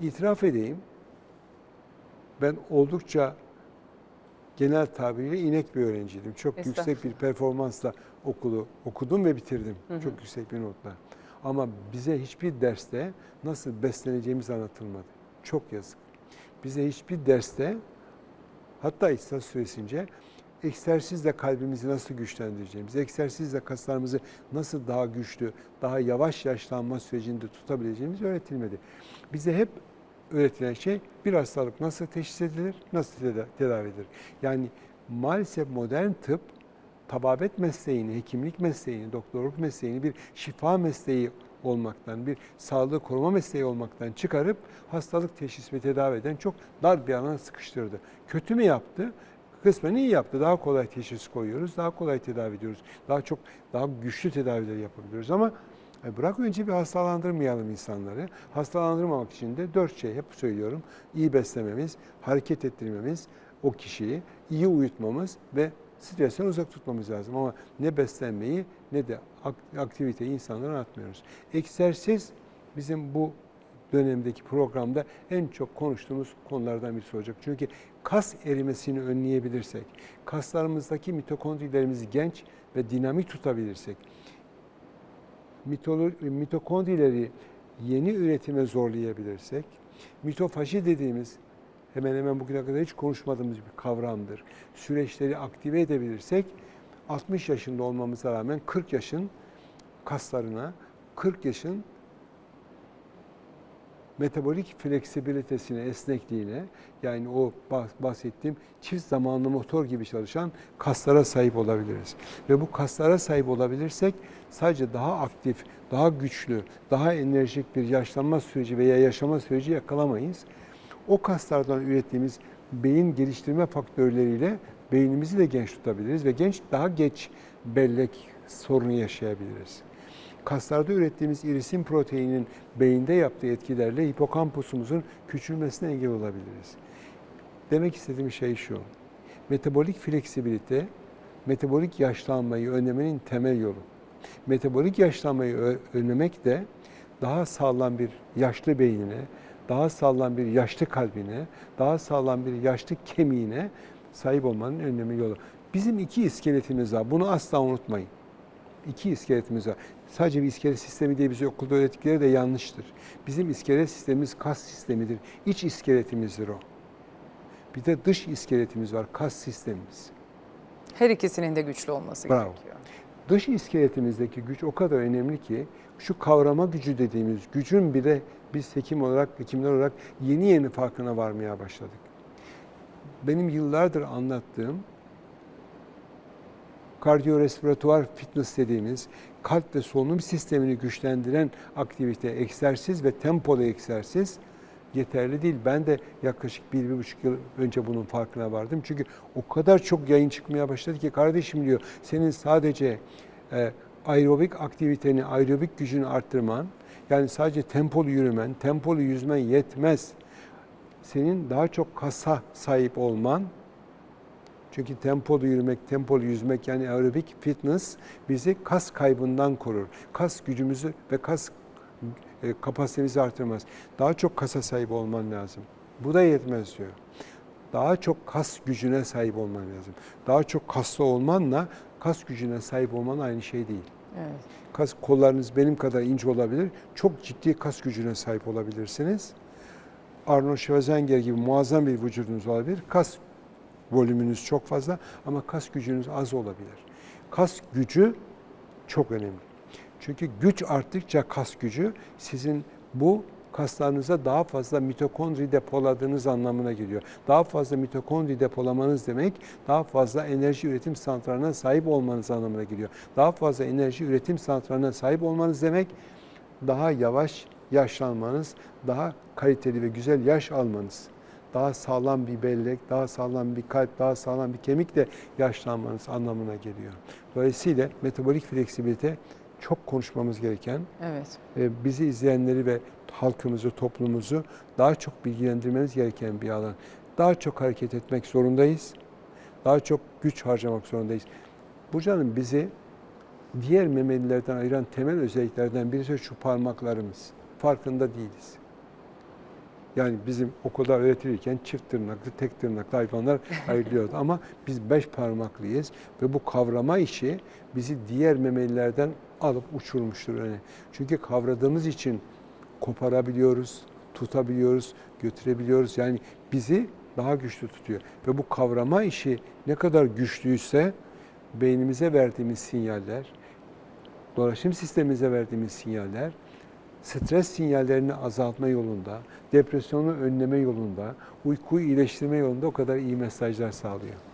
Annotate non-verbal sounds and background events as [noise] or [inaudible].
İtiraf edeyim, ben oldukça genel tabiriyle inek bir öğrenciydim. Çok yüksek bir performansla okulu okudum ve bitirdim. Çok yüksek bir notla. Ama bize hiçbir derste nasıl besleneceğimiz anlatılmadı. Çok yazık. Bize hiçbir derste hatta İhtisas süresince egzersizle kalbimizi nasıl güçlendireceğimiz, egzersizle kaslarımızı nasıl daha güçlü, daha yavaş yaşlanma sürecinde tutabileceğimiz öğretilmedi. Bize hep öğretilen şey bir hastalık nasıl teşhis edilir, nasıl teda- tedavi edilir. Yani maalesef modern tıp tababet mesleğini, hekimlik mesleğini, doktorluk mesleğini bir şifa mesleği olmaktan, bir sağlığı koruma mesleği olmaktan çıkarıp hastalık teşhis ve tedavi eden çok dar bir alana sıkıştırdı. Kötü mü yaptı? Kısmen iyi yaptı. Daha kolay teşhis koyuyoruz, daha kolay tedavi ediyoruz. Daha çok, daha güçlü tedaviler yapabiliyoruz ama e, bırak önce bir hastalandırmayalım insanları. Hastalandırmamak için de dört şey hep söylüyorum. İyi beslememiz, hareket ettirmemiz, o kişiyi iyi uyutmamız ve stresten uzak tutmamız lazım. Ama ne beslenmeyi ne de ak- aktiviteyi insanlara atmıyoruz. Egzersiz bizim bu dönemdeki programda en çok konuştuğumuz konulardan birisi olacak. Çünkü kas erimesini önleyebilirsek, kaslarımızdaki mitokondrilerimizi genç ve dinamik tutabilirsek, mitokondrileri yeni üretime zorlayabilirsek, mitofaji dediğimiz hemen hemen bugüne kadar hiç konuşmadığımız bir kavramdır. Süreçleri aktive edebilirsek 60 yaşında olmamıza rağmen 40 yaşın kaslarına, 40 yaşın metabolik fleksibilitesine, esnekliğine yani o bah- bahsettiğim çift zamanlı motor gibi çalışan kaslara sahip olabiliriz. Ve bu kaslara sahip olabilirsek sadece daha aktif, daha güçlü, daha enerjik bir yaşlanma süreci veya yaşama süreci yakalamayız. O kaslardan ürettiğimiz beyin geliştirme faktörleriyle beynimizi de genç tutabiliriz ve genç daha geç bellek sorunu yaşayabiliriz kaslarda ürettiğimiz irisin proteinin beyinde yaptığı etkilerle hipokampusumuzun küçülmesine engel olabiliriz. Demek istediğim şey şu. Metabolik fleksibilite, metabolik yaşlanmayı önlemenin temel yolu. Metabolik yaşlanmayı önlemek de daha sağlam bir yaşlı beynine, daha sağlam bir yaşlı kalbine, daha sağlam bir yaşlı kemiğine sahip olmanın önemli yolu. Bizim iki iskeletimiz var. Bunu asla unutmayın iki iskeletimiz var. Sadece bir iskelet sistemi diye bize okulda öğrettikleri de yanlıştır. Bizim iskelet sistemimiz kas sistemidir. İç iskeletimizdir o. Bir de dış iskeletimiz var, kas sistemimiz. Her ikisinin de güçlü olması Bravo. gerekiyor. Dış iskeletimizdeki güç o kadar önemli ki şu kavrama gücü dediğimiz gücün bile biz hekim olarak, hekimler olarak yeni yeni farkına varmaya başladık. Benim yıllardır anlattığım kardiyorespiratuar fitness dediğimiz kalp ve solunum sistemini güçlendiren aktivite, egzersiz ve tempolu egzersiz yeterli değil. Ben de yaklaşık bir, bir buçuk yıl önce bunun farkına vardım. Çünkü o kadar çok yayın çıkmaya başladı ki kardeşim diyor senin sadece e, aerobik aktiviteni, aerobik gücünü arttırman, yani sadece tempolu yürümen, tempolu yüzmen yetmez. Senin daha çok kasa sahip olman, çünkü tempolu yürümek, tempolu yüzmek yani aerobik fitness bizi kas kaybından korur. Kas gücümüzü ve kas e, kapasitemizi artırmaz. Daha çok kasa sahip olman lazım. Bu da yetmez diyor. Daha çok kas gücüne sahip olman lazım. Daha çok kaslı olmanla kas gücüne sahip olman aynı şey değil. Evet. Kas kollarınız benim kadar ince olabilir. Çok ciddi kas gücüne sahip olabilirsiniz. Arnold Schwarzenegger gibi muazzam bir vücudunuz olabilir. Kas volümünüz çok fazla ama kas gücünüz az olabilir. Kas gücü çok önemli. Çünkü güç arttıkça kas gücü sizin bu kaslarınıza daha fazla mitokondri depoladığınız anlamına geliyor. Daha fazla mitokondri depolamanız demek daha fazla enerji üretim santralına sahip olmanız anlamına geliyor. Daha fazla enerji üretim santraline sahip olmanız demek daha yavaş yaşlanmanız, daha kaliteli ve güzel yaş almanız daha sağlam bir bellek, daha sağlam bir kalp, daha sağlam bir kemikle yaşlanmanız anlamına geliyor. Dolayısıyla metabolik fleksibilite çok konuşmamız gereken, Evet. e, bizi izleyenleri ve halkımızı, toplumumuzu daha çok bilgilendirmemiz gereken bir alan. Daha çok hareket etmek zorundayız. Daha çok güç harcamak zorundayız. Bu canım bizi diğer memelilerden ayıran temel özelliklerden birisi şu parmaklarımız. Farkında değiliz. Yani bizim okulda öğretilirken çift tırnaklı, tek tırnaklı hayvanlar [laughs] ayrılıyordu. Ama biz beş parmaklıyız ve bu kavrama işi bizi diğer memelilerden alıp uçurmuştur öne. Çünkü kavradığımız için koparabiliyoruz, tutabiliyoruz, götürebiliyoruz. Yani bizi daha güçlü tutuyor. Ve bu kavrama işi ne kadar güçlüyse beynimize verdiğimiz sinyaller, dolaşım sistemimize verdiğimiz sinyaller, stres sinyallerini azaltma yolunda, depresyonu önleme yolunda, uykuyu iyileştirme yolunda o kadar iyi mesajlar sağlıyor.